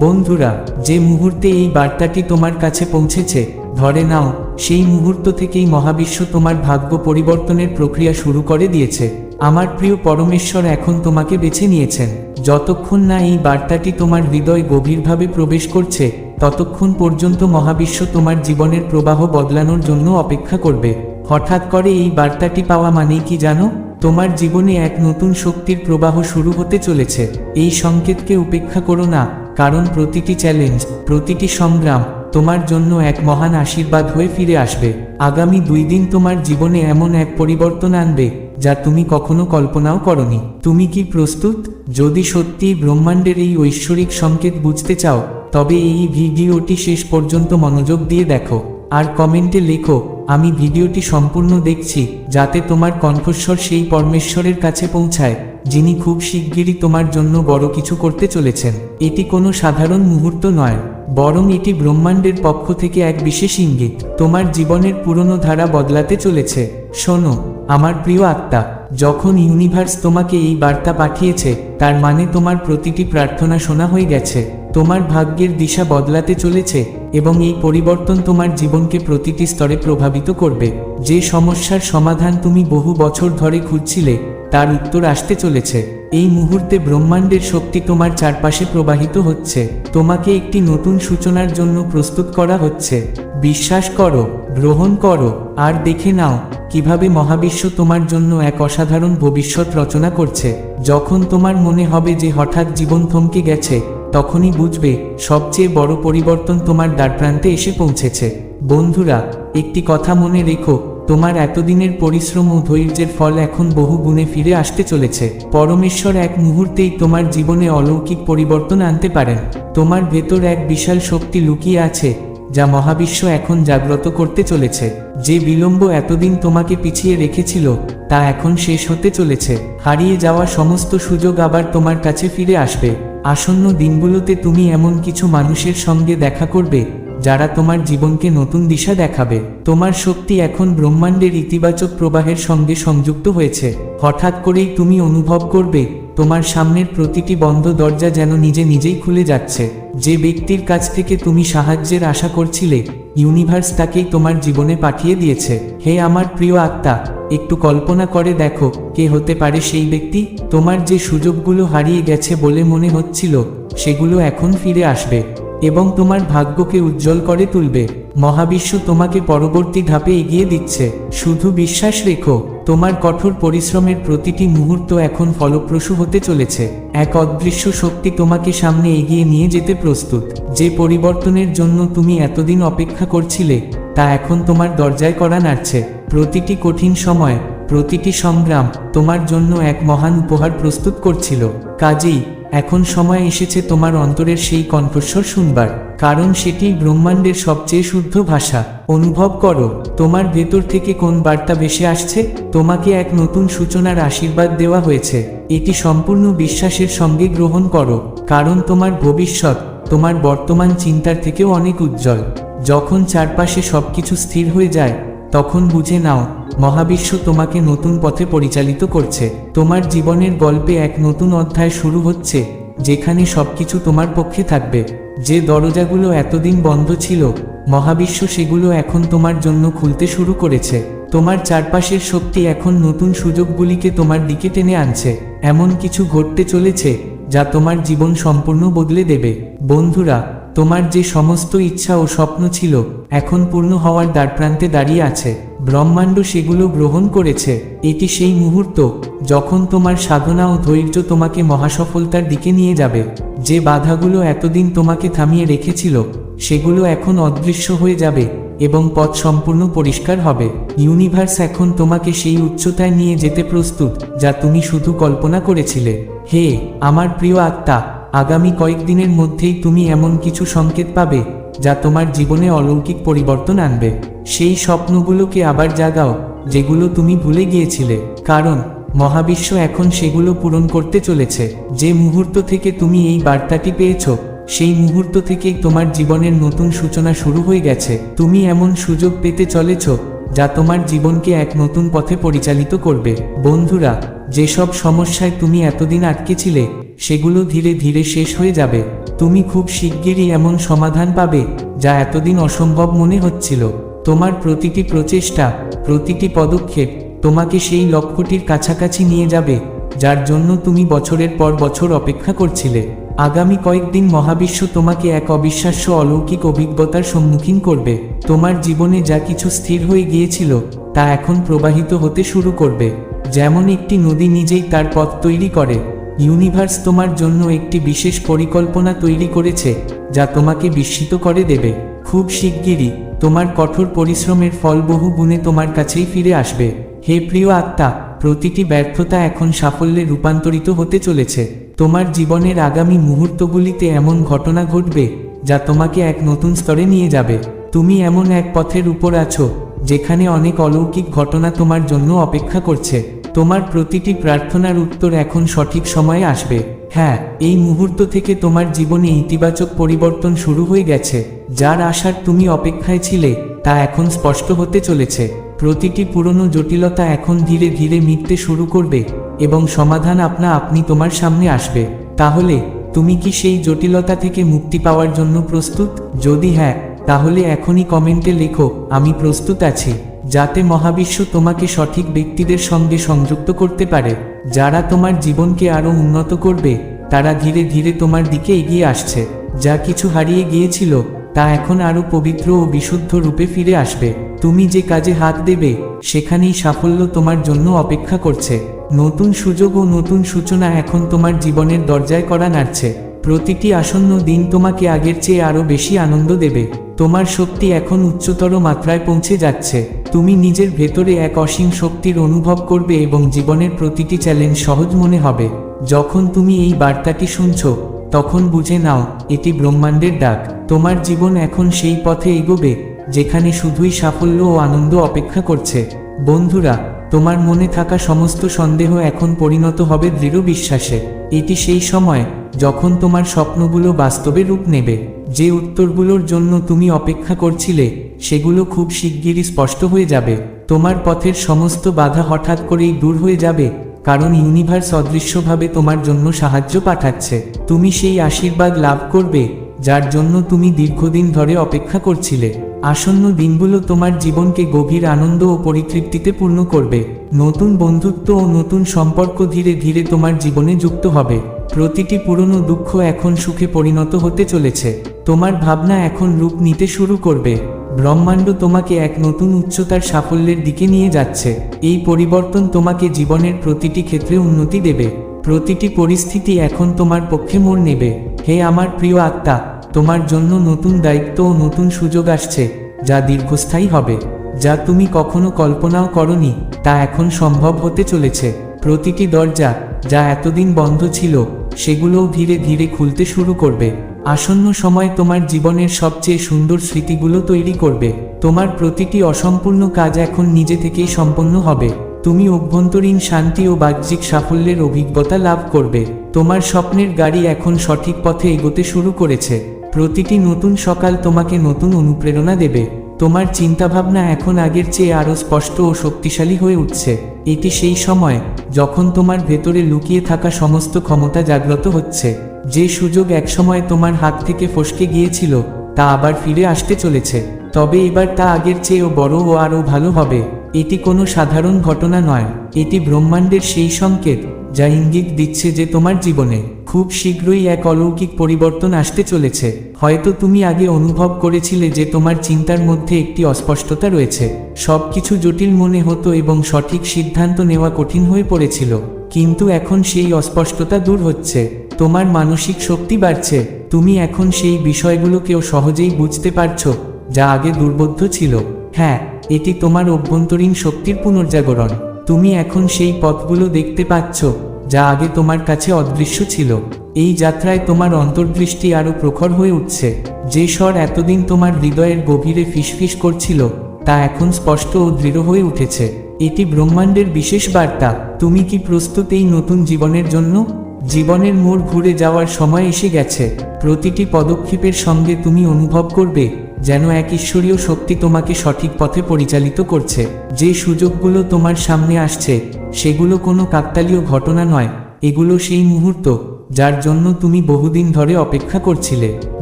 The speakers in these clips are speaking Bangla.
বন্ধুরা, যে মুহূর্তে এই বার্তাটি তোমার কাছে পৌঁছেছে, ধরে নাও, সেই মুহূর্ত থেকেই মহাবিশ্ব তোমার ভাগ্য পরিবর্তনের প্রক্রিয়া শুরু করে দিয়েছে। আমার প্রিয় পরমেশ্বর এখন তোমাকে বেছে নিয়েছেন। যতক্ষণ না এই বার্তাটি তোমার হৃদয় গভীরভাবে প্রবেশ করছে, ততক্ষণ পর্যন্ত মহাবিশ্ব তোমার জীবনের প্রবাহ বদলানোর জন্য অপেক্ষা করবে। হঠাৎ করে এই বার্তাটি পাওয়া মানেই কি জানো? তোমার জীবনে এক নতুন শক্তির প্রবাহ শুরু হতে চলেছে। এই সংকেতকে উপেক্ষা করো না। কারণ প্রতিটি চ্যালেঞ্জ প্রতিটি সংগ্রাম তোমার জন্য এক মহান আশীর্বাদ হয়ে ফিরে আসবে। আগামী দুই দিন তোমার জীবনে এমন এক পরিবর্তন আনবে, যা তুমি কখনো কল্পনাও করনি। তুমি কি প্রস্তুত? যদি সত্যিই ব্রহ্মাণ্ডের এই ঐশ্বরিক সংকেত বুঝতে চাও, তবে এই ভিডিওটি শেষ পর্যন্ত মনোযোগ দিয়ে দেখো। আর কমেন্টে লেখো, আমি ভিডিওটি সম্পূর্ণ দেখছি, যাতে তোমার কণ্ঠস্বর সেই পরমেশ্বরের কাছে পৌঁছায়। যিনি খুব শিগগিরই তোমার জন্য বড় কিছু করতে চলেছেন। এটি কোনো সাধারণ মুহূর্ত নয়, বরং এটি ব্রহ্মাণ্ডের পক্ষ থেকে এক বিশেষ ইঙ্গিত। তোমার জীবনের পুরনো ধারা বদলাতে চলেছে। শোনো, আমার প্রিয় আত্মা, যখন ইউনিভার্স তোমাকে এই বার্তা পাঠিয়েছে, তার মানে তোমার প্রতিটি প্রার্থনা শোনা হয়ে গেছে। তোমার ভাগ্যের দিশা বদলাতে চলেছে এবং এই পরিবর্তন তোমার জীবনকে প্রতিটি স্তরে প্রভাবিত করবে। যে সমস্যার সমাধান তুমি বহু বছর ধরে খুঁজছিলে, তার উত্তর আসতে চলেছে। এই মুহূর্তে ব্রহ্মাণ্ডের শক্তি তোমার চারপাশে প্রবাহিত হচ্ছে। তোমাকে একটি নতুন সূচনার জন্য প্রস্তুত করা হচ্ছে। বিশ্বাস করো, গ্রহণ করো, আর দেখে নাও কীভাবে মহাবিশ্ব তোমার জন্য এক অসাধারণ ভবিষ্যৎ রচনা করছে। যখন তোমার মনে হবে যে হঠাৎ জীবন থমকে গেছে তখনই বুঝবে সবচেয়ে বড় পরিবর্তন তোমার দ্বারপ্রান্তে এসে পৌঁছেছে। বন্ধুরা, একটি কথা মনে রেখো, তোমার এতদিনের পরিশ্রম ও ধৈর্যের ফল এখন বহু গুণে ফিরে আসতে চলেছে। পরমেশ্বর এক মুহূর্তেই তোমার জীবনে অলৌকিক পরিবর্তন আনতে পারেন। তোমার ভেতর এক বিশাল শক্তি লুকিয়ে আছে, যা মহাবিশ্ব এখন জাগ্রত করতে চলেছে। যে বিলম্ব এতদিন তোমাকে পিছিয়ে রেখেছিল, তা এখন শেষ হতে চলেছে। হারিয়ে যাওয়া সমস্ত সুযোগ আবার তোমার কাছে ফিরে আসবে। আসন্ন দিনগুলোতে তুমি এমন কিছু মানুষের সঙ্গে দেখা করবে, যারা তোমার জীবনকে নতুন দিশা দেখাবে। তোমার শক্তি এখন ব্রহ্মাণ্ডের ইতিবাচক প্রবাহের সঙ্গে সংযুক্ত হয়েছে। হঠাৎ করেই তুমি অনুভব করবে, তোমার সামনের প্রতিটি বন্ধ দরজা যেন নিজে নিজেই খুলে যাচ্ছে। যে ব্যক্তির কাছ থেকে তুমি সাহায্যের আশা করছিলে ইউনিভার্স তাকেই তোমার জীবনে পাঠিয়ে দিয়েছে। হে আমার প্রিয় আত্মা একটু কল্পনা করে দেখো, কে হতে পারে সেই ব্যক্তি? তোমার যে সুযোগগুলো হারিয়ে গেছে বলে মনে হচ্ছিল, সেগুলো এখন ফিরে আসবে। এবং তোমার ভাগ্যকে উজ্জ্বল করে তুলবে। মহাবিশ্ব তোমাকে পরবর্তী ধাপে এগিয়ে দিচ্ছে। শুধু বিশ্বাস রেখো, তোমার কঠোর পরিশ্রমের প্রতিটি মুহূর্ত এখন ফলপ্রসূ হতে চলেছে। এক অদৃশ্য শক্তি তোমাকে সামনে এগিয়ে নিয়ে যেতে প্রস্তুত। যে পরিবর্তনের জন্য তুমি এতদিন অপেক্ষা করছিলে, তা এখন তোমার দরজায় করা নাড়ছে। প্রতিটি কঠিন সময়, প্রতিটি সংগ্রাম তোমার জন্য এক মহান উপহার প্রস্তুত করছিল। কাজেই এখন সময় এসেছে তোমার অন্তরের সেই কণ্ঠস্বর শুনবার, কারণ সেটি ব্রহ্মাণ্ডের সবচেয়ে শুদ্ধ ভাষা। অনুভব করো, তোমার ভেতর থেকে কোন বার্তা বেশে আসছে? তোমাকে এক নতুন সূচনার আশীর্বাদ দেওয়া হয়েছে। এটি সম্পূর্ণ বিশ্বাসের সঙ্গে গ্রহণ করো, কারণ তোমার ভবিষ্যৎ, তোমার বর্তমান চিন্তার থেকেও অনেক উজ্জ্বল। যখন চারপাশে সবকিছু স্থির হয়ে যায়, তখন বুঝে নাও মহাবিশ্ব তোমাকে নতুন পথে পরিচালিত করছে। তোমার জীবনের গল্পে এক নতুন অধ্যায় শুরু হচ্ছে, যেখানে সবকিছু তোমার পক্ষে থাকবে। যে দরজাগুলো এতদিন বন্ধ ছিল, মহাবিশ্ব সেগুলো এখন তোমার জন্য খুলতে শুরু করেছে। তোমার চারপাশের শক্তি এখন নতুন সুযোগগুলিকে তোমার দিকে টেনে আনছে। এমন কিছু ঘটতে চলেছে, যা তোমার জীবন সম্পূর্ণ বদলে দেবে। বন্ধুরা, তোমার যে সমস্ত ইচ্ছা ও স্বপ্ন ছিল, এখন পূর্ণ হওয়ার দ্বারপ্রান্তে দাঁড়িয়ে আছে। ব্রহ্মাণ্ড সেগুলো গ্রহণ করেছে, এটি সেই মুহূর্ত, যখন তোমার সাধনা ও ধৈর্য তোমাকে মহাসফলতার দিকে নিয়ে যাবে। যে বাধাগুলো এতদিন তোমাকে থামিয়ে রেখেছিল, সেগুলো এখন অদৃশ্য হয়ে যাবে এবং পথ সম্পূর্ণ পরিষ্কার হবে। ইউনিভার্স এখন তোমাকে সেই উচ্চতায় নিয়ে যেতে প্রস্তুত, যা তুমি শুধু কল্পনা করেছিলে। হে, আমার প্রিয় আত্মা, আগামী কয়েকদিনের মধ্যেই তুমি এমন কিছু সংকেত পাবে, যা তোমার জীবনে অলৌকিক পরিবর্তন আনবে। সেই স্বপ্নগুলোকে আবার জাগাও, যেগুলো তুমি ভুলে গিয়েছিলে। কারণ, মহাবিশ্ব এখন সেগুলো পূরণ করতে চলেছে। যে মুহূর্ত থেকে তুমি এই বার্তাটি পেয়েছ, সেই মুহূর্ত থেকেই তোমার জীবনের নতুন সূচনা শুরু হয়ে গেছে। তুমি এমন সুযোগ পেতে চলেছ, যা তোমার জীবনকে এক নতুন পথে পরিচালিত করবে। বন্ধুরা, যেসব সমস্যায় তুমি এতদিন আটকেছিলে, সেগুলো ধীরে ধীরে শেষ হয়ে যাবে। তুমি খুব শিগগিরই এমন সমাধান পাবে, যা এতদিন অসম্ভব মনে হচ্ছিল। তোমার প্রতিটি প্রচেষ্টা, প্রতিটি পদক্ষেপ তোমাকে সেই লক্ষ্যটির কাছাকাছি নিয়ে যাবে, যার জন্য তুমি বছরের পর বছর অপেক্ষা করছিলে। আগামী কয়েকদিন মহাবিশ্ব তোমাকে এক অবিশ্বাস্য অলৌকিক অভিজ্ঞতার সম্মুখীন করবে। তোমার জীবনে যা কিছু স্থির হয়ে গিয়েছিল, তা এখন প্রবাহিত হতে শুরু করবে। যেমন একটি নদী নিজেই তার পথ তৈরি করে, ইউনিভার্স তোমার জন্য একটি বিশেষ পরিকল্পনা তৈরি করেছে, যা তোমাকে বিস্মিত করে দেবে। খুব শিগগিরই, তোমার কঠোর পরিশ্রমের ফল বহু গুণে তোমার কাছেই ফিরে আসবে। হে প্রিয় আত্মা, প্রতিটি ব্যর্থতা এখন সাফল্যে রূপান্তরিত হতে চলেছে। তোমার জীবনের আগামী মুহূর্তগুলিতে এমন ঘটনা ঘটবে, যা তোমাকে এক নতুন স্তরে নিয়ে যাবে। তুমি এমন এক পথের উপর আছো, যেখানে অনেক অলৌকিক ঘটনা তোমার জন্য অপেক্ষা করছে। তোমার প্রতিটি প্রার্থনার উত্তর এখন সঠিক সময়ে আসবে। হ্যাঁ এই মুহূর্ত থেকে তোমার জীবনে ইতিবাচক পরিবর্তন শুরু হয়ে গেছে। যার আশার তুমি অপেক্ষায় ছিলে, তা এখন স্পষ্ট হতে চলেছে। প্রতিটি পুরনো জটিলতা এখন ধীরে ধীরে মিটতে শুরু করবে এবং সমাধান আপনা আপনি তোমার সামনে আসবে। তাহলে, তুমি কি সেই জটিলতা থেকে মুক্তি পাওয়ার জন্য প্রস্তুত? যদি হ্যাঁ তাহলে এখনই কমেন্টে লেখো, আমি প্রস্তুত আছি। যাতে মহাবিশ্ব তোমাকে সঠিক ব্যক্তিদের সঙ্গে সংযুক্ত করতে পারে। যারা তোমার জীবনকে আরও উন্নত করবে, তারা ধীরে ধীরে তোমার দিকে এগিয়ে আসছে। যা কিছু হারিয়ে গিয়েছিল তা এখন আরও পবিত্র ও বিশুদ্ধ রূপে ফিরে আসবে। তুমি যে কাজে হাত দেবে, সেখানেই সাফল্য তোমার জন্য অপেক্ষা করছে। নতুন সুযোগ ও নতুন সূচনা এখন তোমার জীবনের দরজায় করা নাড়ছে। প্রতিটি আসন্ন দিন তোমাকে আগের চেয়ে আরও বেশি আনন্দ দেবে। তোমার শক্তি এখন উচ্চতর মাত্রায় পৌঁছে যাচ্ছে। তুমি নিজের ভেতরে এক অসীম শক্তির অনুভব করবে এবং জীবনের প্রতিটি চ্যালেঞ্জ সহজ মনে হবে। যখন তুমি এই বার্তাটি শুনছো তখন বুঝে নাও, এটি ব্রহ্মাণ্ডের ডাক। তোমার জীবন এখন সেই পথে এগোবে, যেখানে শুধুই সাফল্য ও আনন্দ অপেক্ষা করছে। বন্ধুরা, তোমার মনে থাকা সমস্ত সন্দেহ এখন পরিণত হবে দৃঢ় বিশ্বাসে। এটি সেই সময়, যখন তোমার স্বপ্নগুলো বাস্তবে রূপ নেবে। যে উত্তরগুলোর জন্য তুমি অপেক্ষা করছিলে, সেগুলো খুব শিগগিরই স্পষ্ট হয়ে যাবে। তোমার পথের সমস্ত বাধা হঠাৎ করেই দূর হয়ে যাবে কারণ ইউনিভার্স অদৃশ্যভাবে তোমার জন্য সাহায্য পাঠাচ্ছে। তুমি সেই আশীর্বাদ লাভ করবে, যার জন্য তুমি দীর্ঘদিন ধরে অপেক্ষা করছিলে। আসন্ন দিনগুলো তোমার জীবনকে গভীর আনন্দ ও পরিতৃপ্তিতে পূর্ণ করবে। নতুন বন্ধুত্ব ও নতুন সম্পর্ক ধীরে ধীরে তোমার জীবনে যুক্ত হবে। প্রতিটি পুরনো দুঃখ এখন সুখে পরিণত হতে চলেছে। তোমার ভাবনা এখন রূপ নিতে শুরু করবে। ব্রহ্মাণ্ড তোমাকে এক নতুন উচ্চতার সাফল্যের দিকে নিয়ে যাচ্ছে। এই পরিবর্তন তোমাকে জীবনের প্রতিটি ক্ষেত্রে উন্নতি দেবে। প্রতিটি পরিস্থিতি এখন তোমার পক্ষে মোড় নেবে। হে আমার প্রিয় আত্মা, তোমার জন্য নতুন দায়িত্ব ও নতুন সুযোগ আসছে, যা দীর্ঘস্থায়ী হবে, যা তুমি কখনো কল্পনাও করনি, তা এখন সম্ভব হতে চলেছে। প্রতিটি দরজা, যা এতদিন বন্ধ ছিল, সেগুলোও ধীরে ধীরে খুলতে শুরু করবে। আসন্ন সময় তোমার জীবনের সবচেয়ে সুন্দর স্মৃতিগুলো তৈরি করবে। তোমার প্রতিটি অসম্পূর্ণ কাজ এখন নিজে থেকেই সম্পন্ন হবে। তুমি অভ্যন্তরীণ শান্তি ও বাহ্যিক সাফল্যের অভিজ্ঞতা লাভ করবে। তোমার স্বপ্নের গাড়ি এখন সঠিক পথে এগোতে শুরু করেছে। প্রতিটি নতুন সকাল তোমাকে নতুন অনুপ্রেরণা দেবে। তোমার চিন্তাভাবনা এখন আগের চেয়ে আরও স্পষ্ট ও শক্তিশালী হয়ে উঠছে। এটি সেই সময় যখন তোমার ভেতরে লুকিয়ে থাকা সমস্ত ক্ষমতা জাগ্রত হচ্ছে। যে সুযোগ একসময় তোমার হাত থেকে ফসকে গিয়েছিল, তা আবার ফিরে আসতে চলেছে। তবে এবার তা আগের চেয়েও বড় ও আরও ভালো হবে। এটি কোনো সাধারণ ঘটনা নয়। এটি ব্রহ্মাণ্ডের সেই সংকেত যা ইঙ্গিত দিচ্ছে যে তোমার জীবনে খুব শীঘ্রই এক অলৌকিক পরিবর্তন আসতে চলেছে। হয়তো তুমি আগে অনুভব করেছিলে যে তোমার চিন্তার মধ্যে একটি অস্পষ্টতা রয়েছে। সব কিছু জটিল মনে হতো এবং সঠিক সিদ্ধান্ত নেওয়া কঠিন হয়ে পড়েছিল। কিন্তু এখন সেই অস্পষ্টতা দূর হচ্ছে। তোমার মানসিক শক্তি বাড়ছে। তুমি এখন সেই বিষয়গুলোকেও সহজেই বুঝতে পারছ, যা আগে দুর্বোধ্য ছিল। হ্যাঁ এটি তোমার অভ্যন্তরীণ শক্তির পুনর্জাগরণ। তুমি এখন সেই পথগুলো দেখতে পাচ্ছ, যা আগে তোমার কাছে অদৃশ্য ছিল। এই যাত্রায় তোমার অন্তর্দৃষ্টি আরও প্রখর হয়ে উঠছে। যে স্বর এতদিন তোমার হৃদয়ের গভীরে ফিসফিস করছিল, তা এখন স্পষ্ট ও দৃঢ় হয়ে উঠেছে। এটি ব্রহ্মাণ্ডের বিশেষ বার্তা। তুমি কি প্রস্তুত এই নতুন জীবনের জন্য? জীবনের মোড় ঘুরে যাওয়ার সময় এসে গেছে। প্রতিটি পদক্ষেপের সঙ্গে তুমি অনুভব করবে যেন এক ঈশ্বরীয় শক্তি তোমাকে সঠিক পথে পরিচালিত করছে। যে সুযোগগুলো তোমার সামনে আসছে, সেগুলো কোনো কাকতালীয় ঘটনা নয়। এগুলো সেই মুহূর্ত যার জন্য তুমি বহুদিন ধরে অপেক্ষা করছিলে।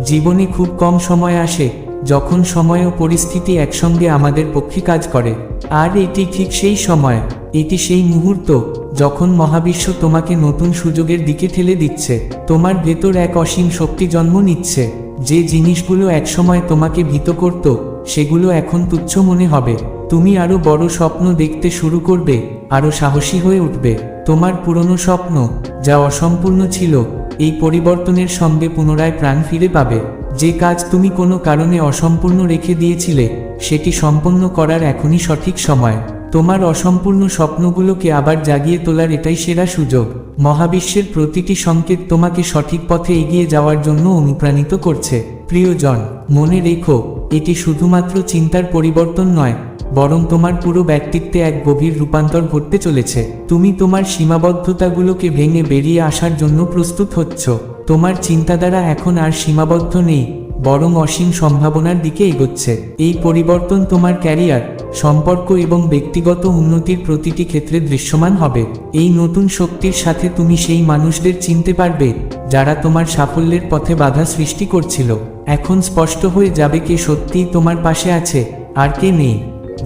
জীবনে খুব কম সময় আসে যখন সময় ও পরিস্থিতি একসঙ্গে আমাদের পক্ষে কাজ করে, আর এটি ঠিক সেই সময়, এটি সেই মুহূর্ত, যখন মহাবিশ্ব তোমাকে নতুন সুযোগের দিকে ঠেলে দিচ্ছে, তোমার ভেতর এক অসীম শক্তি জন্ম নিচ্ছে, যে জিনিসগুলো একসময় তোমাকে ভীত করত, সেগুলো এখন তুচ্ছ মনে হবে, তুমি আরও বড় স্বপ্ন দেখতে শুরু করবে, আরও সাহসী হয়ে উঠবে, তোমার পুরনো স্বপ্ন, যা অসম্পূর্ণ ছিল, এই পরিবর্তনের সঙ্গে পুনরায় প্রাণ ফিরে পাবে। যে কাজ তুমি কোনো কারণে অসম্পূর্ণ রেখে দিয়েছিলে, সেটি সম্পন্ন করার এখনই সঠিক সময়। তোমার অসম্পূর্ণ স্বপ্নগুলোকে আবার জাগিয়ে তোলার এটাই সেরা সুযোগ। মহাবিশ্বের প্রতিটি সংকেত তোমাকে সঠিক পথে এগিয়ে যাওয়ার জন্য অনুপ্রাণিত করছে। প্রিয়জন, মনে রেখো, এটি শুধুমাত্র চিন্তার পরিবর্তন নয়, বরং তোমার পুরো ব্যক্তিত্বে এক গভীর রূপান্তর ঘটতে চলেছে। তুমি তোমার সীমাবদ্ধতাগুলোকে ভেঙে বেরিয়ে আসার জন্য প্রস্তুত হচ্ছ। তোমার চিন্তাধারা এখন আর সীমাবদ্ধ নেই, বরং অসীম সম্ভাবনার দিকে এগোচ্ছে। এই পরিবর্তন তোমার ক্যারিয়ার, সম্পর্ক এবং ব্যক্তিগত উন্নতির প্রতিটি ক্ষেত্রে দৃশ্যমান হবে। এই নতুন শক্তির সাথে তুমি সেই মানুষদের চিনতে পারবে, যারা তোমার সাফল্যের পথে বাধা সৃষ্টি করছিল। এখন স্পষ্ট হয়ে যাবে কে সত্যিই তোমার পাশে আছে, আর কে নেই।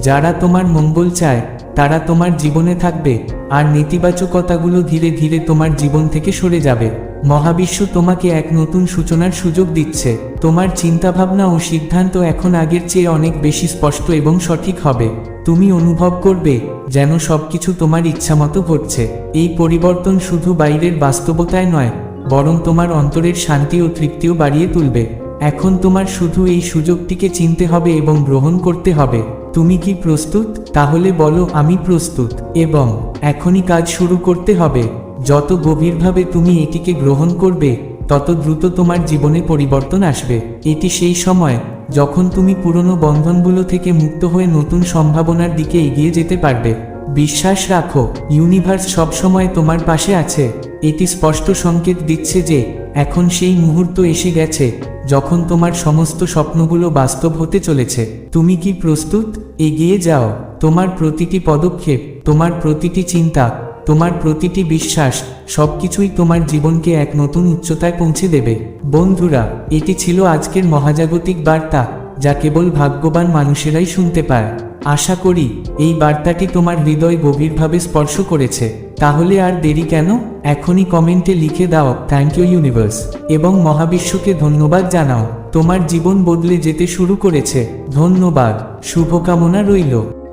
যারা তোমার মঙ্গল চায়, তারা তোমার জীবনে থাকবে, আর নেতিবাচকতাগুলো ধীরে ধীরে তোমার জীবন থেকে সরে যাবে। মহাবিশ্ব তোমাকে এক নতুন সূচনার সুযোগ দিচ্ছে। তোমার চিন্তাভাবনা ও সিদ্ধান্ত এখন আগের চেয়ে অনেক বেশি স্পষ্ট এবং সঠিক হবে। তুমি অনুভব করবে যেন সবকিছু তোমার ইচ্ছামতো ঘটছে। এই পরিবর্তন শুধু বাইরের বাস্তবতায় নয়, বরং তোমার অন্তরের শান্তি ও তৃপ্তিও বাড়িয়ে তুলবে। এখন তোমার শুধু এই সুযোগটিকে চিনতে হবে এবং গ্রহণ করতে হবে। তুমি কি প্রস্তুত? তাহলে বলো, আমি প্রস্তুত। এবং এখনই কাজ শুরু করতে হবে। যত গভীরভাবে তুমি এটিকে গ্রহণ করবে, তত দ্রুত তোমার জীবনে পরিবর্তন আসবে। এটি সেই সময় যখন তুমি পুরনো বন্ধনগুলো থেকে মুক্ত হয়ে নতুন সম্ভাবনার দিকে এগিয়ে যেতে পারবে। বিশ্বাস রাখো ইউনিভার্স সবসময় তোমার পাশে আছে। এটি স্পষ্ট সংকেত দিচ্ছে যে, এখন সেই মুহূর্ত এসে গেছে, যখন তোমার সমস্ত স্বপ্নগুলো বাস্তব হতে চলেছে। তুমি কি প্রস্তুত? এগিয়ে যাও। তোমার প্রতিটি পদক্ষেপ, তোমার প্রতিটি চিন্তা তোমার প্রতিটি বিশ্বাস সবকিছুই তোমার জীবনকে এক নতুন উচ্চতায় পৌঁছে দেবে। বন্ধুরা, এটি ছিল আজকের মহাজাগতিক বার্তা, যা কেবল ভাগ্যবান মানুষেরাই শুনতে পায়। আশা করি, এই বার্তাটি তোমার হৃদয় গভীরভাবে স্পর্শ করেছে। তাহলে আর দেরি কেন? এখনই কমেন্টে লিখে দাও থ্যাংক ইউ ইউনিভার্স এবং মহাবিশ্বকে ধন্যবাদ জানাও। তোমার জীবন বদলে যেতে শুরু করেছে। ধন্যবাদ। শুভকামনা রইল।